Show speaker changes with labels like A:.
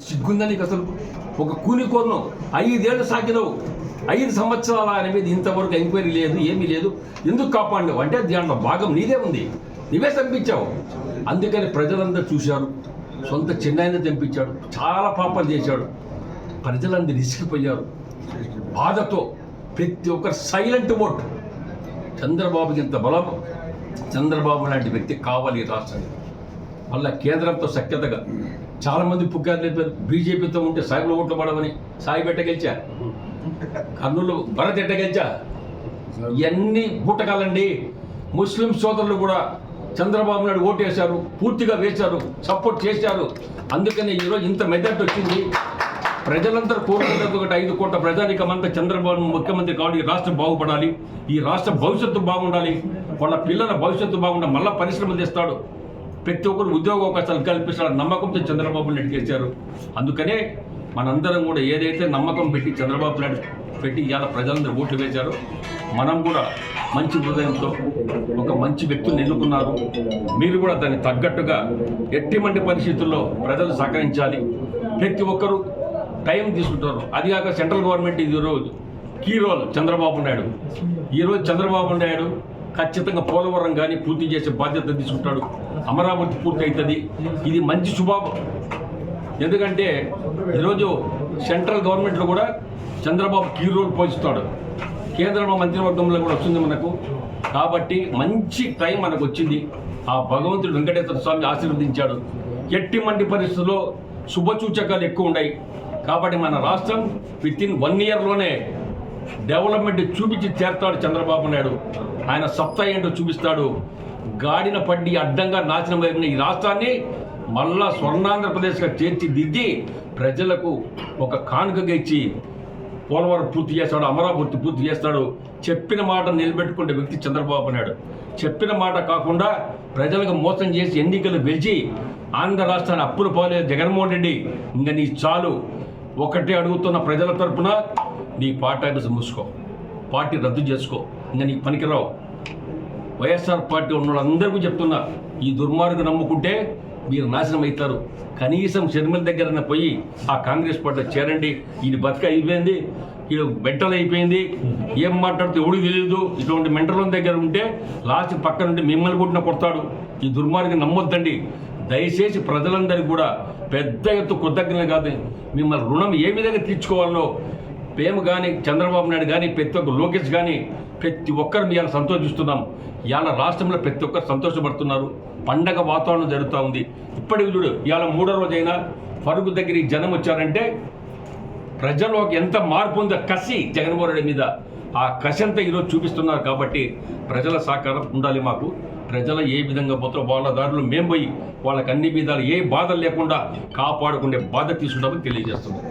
A: సిగ్గుందా నీకు అసలు ఒక కూని కోరను ఐదేళ్ళు సాకినవు. ఐదు సంవత్సరాల ఆయన మీద ఇంతవరకు ఎంక్వైరీ లేదు ఏమీ లేదు. ఎందుకు కాపాడినావు? అంటే దాంట్లో భాగం నీదే ఉంది. నీవే చంపించావు. అందుకని ప్రజలందరూ చూశారు. సొంత చిన్నాయన చంపించాడు చాలా పాపాలు చేశాడు. ప్రజలందరూ ఇసిగిపోయారు బాధతో ప్రతి ఒక్కరు సైలెంట్ ఓట్ చంద్రబాబుకి ఇంత బలం. చంద్రబాబు లాంటి వ్యక్తి కావాలి రాష్ట్రానికి. మళ్ళా కేంద్రంతో సఖ్యతగా. చాలా మంది పుకారు లేపారు. బీజేపీతో ఉంటే సాయిలో ఓట్లు పడవని సాయి పెట్ట గెలిచా? కర్నూలు భరత్ ఎట్ట గెలిచా? ఇవన్నీ బుట్టకాలండి ముస్లిం సోదరులు కూడా చంద్రబాబు నాయుడు ఓటేశారు పూర్తిగా వేశారు సపోర్ట్ చేశారు. అందుకనే ఈరోజు ఇంత మెజార్టీ వచ్చింది. ప్రజలందరూ కోరుకున్నది ఒకటి ఐదు కోట్ల ప్రజానికమంతా చంద్రబాబు ముఖ్యమంత్రి కావాలి. ఈ రాష్ట్రం బాగుపడాలి. ఈ రాష్ట్ర భవిష్యత్తు బాగుండాలి. వాళ్ళ పిల్లల భవిష్యత్తు బాగుండాలి. మళ్ళీ పరిశ్రమలు తెస్తాడు. ప్రతి ఒక్కరు ఉద్యోగ అవకాశాలు కల్పిస్తాడు నమ్మకంతో చంద్రబాబు నాయుడు చేశారు అందుకనే మనందరం కూడా ఏదైతే నమ్మకం పెట్టి చంద్రబాబు నాయుడు పెట్టి ఇవాళ ప్రజలందరూ ఓట్లు వేశారు మనం కూడా మంచి హృదయంతో ఒక మంచి వ్యక్తిని ఎన్నుకున్నారు. మీరు కూడా దానికి తగ్గట్టుగా ఎట్టిమంటి పరిస్థితుల్లో ప్రజలు సహకరించాలి. ప్రతి ఒక్కరూ టైం తీసుకుంటారు. అది కాక సెంట్రల్ గవర్నమెంట్ ఈరోజు రోజు కీ రోల్ చంద్రబాబు నాయుడు. ఈరోజు చంద్రబాబు నాయుడు ఖచ్చితంగా పోలవరం కానీ పూర్తి చేసే బాధ్యత తీసుకుంటాడు. అమరావతి పూర్తి అవుతుంది ఇది మంచి శుభాభం ఎందుకంటే ఈరోజు సెంట్రల్ గవర్నమెంట్లో కూడా చంద్రబాబు కీ రోల్ పోషిస్తాడు. కేంద్ర మంత్రివర్గంలో కూడా వస్తుంది మనకు. కాబట్టి మంచి టైం మనకు వచ్చింది. ఆ భగవంతుడు వెంకటేశ్వర స్వామి ఆశీర్వదించాడు. ఎట్టి మంటి పరిస్థితుల్లో శుభసూచకాలు ఎక్కువ ఉన్నాయి కాబట్టి మన రాష్ట్రం విత్ ఇన్ వన్ ఇయర్లోనే డెవలప్మెంట్ చూపించి చేస్తాడు చంద్రబాబు నాయుడు. ఆయన సత్తా ఏంటో చూపిస్తాడు. గాడిన పడ్డి అడ్డంగా నాశనం అయిన ఈ రాష్ట్రాన్ని మళ్ళా స్వర్ణాంధ్రప్రదేశ్గా తీర్చిదిద్ది ప్రజలకు ఒక కానుకగా ఇచ్చి పోలవరం పూర్తి చేస్తాడు అమరావతి పూర్తి చేస్తాడు. చెప్పిన మాట నిలబెట్టుకునే వ్యక్తి చంద్రబాబు నాయుడు. చెప్పిన మాట కాకుండా ప్రజలకు మోసం చేసి ఎన్నికలు గెలిచి ఆంధ్ర రాష్ట్రాన్ని అప్పులు పోలేదు జగన్మోహన్ రెడ్డి. ఇంకా నీ చాలు. ఒకటే అడుగుతున్న ప్రజల తరపున నీ పార్టీ ఆఫీస్ మూసుకో. పార్టీ రద్దు చేసుకో. ఇంకా నీకు పనికిరావు. వైఎస్ఆర్ పార్టీ ఉన్న వాళ్ళందరికీ చెప్తున్నా ఈ దుర్మార్గం నమ్ముకుంటే మీరు నాశనం అవుతారు. కనీసం షర్మిల దగ్గర పోయి ఆ కాంగ్రెస్ పార్టీలో చేరండి. ఈయన బతుక అయిపోయింది ఈయన మెంటల్ అయిపోయింది. ఏం మాట్లాడితే ఎవడు తెలియదు ఇటువంటి మెంటల దగ్గర ఉంటే లాస్ట్ పక్క నుండి మిమ్మల్ని కొట్టిన కొడతాడు. ఈ దుర్మార్గం నమ్మొద్దండి. దయచేసి ప్రజలందరికీ కూడా పెద్ద ఎత్తు కృతజ్ఞత కాదు. మిమ్మల్ని రుణం ఏ విధంగా తీర్చుకోవాలనో మేము కానీ చంద్రబాబు నాయుడు కానీ ప్రతి ఒక్క లోకేష్ కానీ ప్రతి ఒక్కరు ఇవాళ సంతోషిస్తున్నాం. ఇవాళ రాష్ట్రంలో ప్రతి ఒక్కరు సంతోషపడుతున్నారు. పండగ వాతావరణం జరుగుతూ ఉంది. ఇప్పటికి చూడు ఇవాళ మూడో రోజైనా పరుగు దగ్గర ఈ జనం వచ్చారంటే ప్రజల్లోకి ఎంత మార్పు ఉందో కసి జగన్మోహన్ రెడ్డి మీద. ఆ కసి అంతా ఈరోజు చూపిస్తున్నారు కాబట్టి ప్రజల సహకారం ఉండాలి మాకు. ప్రజలు ఏ విధంగా పోతారో వాళ్ళ దారిలో మేము పోయి వాళ్ళకి అన్ని విధాలు ఏ బాధలు లేకుండా కాపాడుకునే బాధ తీసుకుంటామని తెలియజేస్తున్నాం.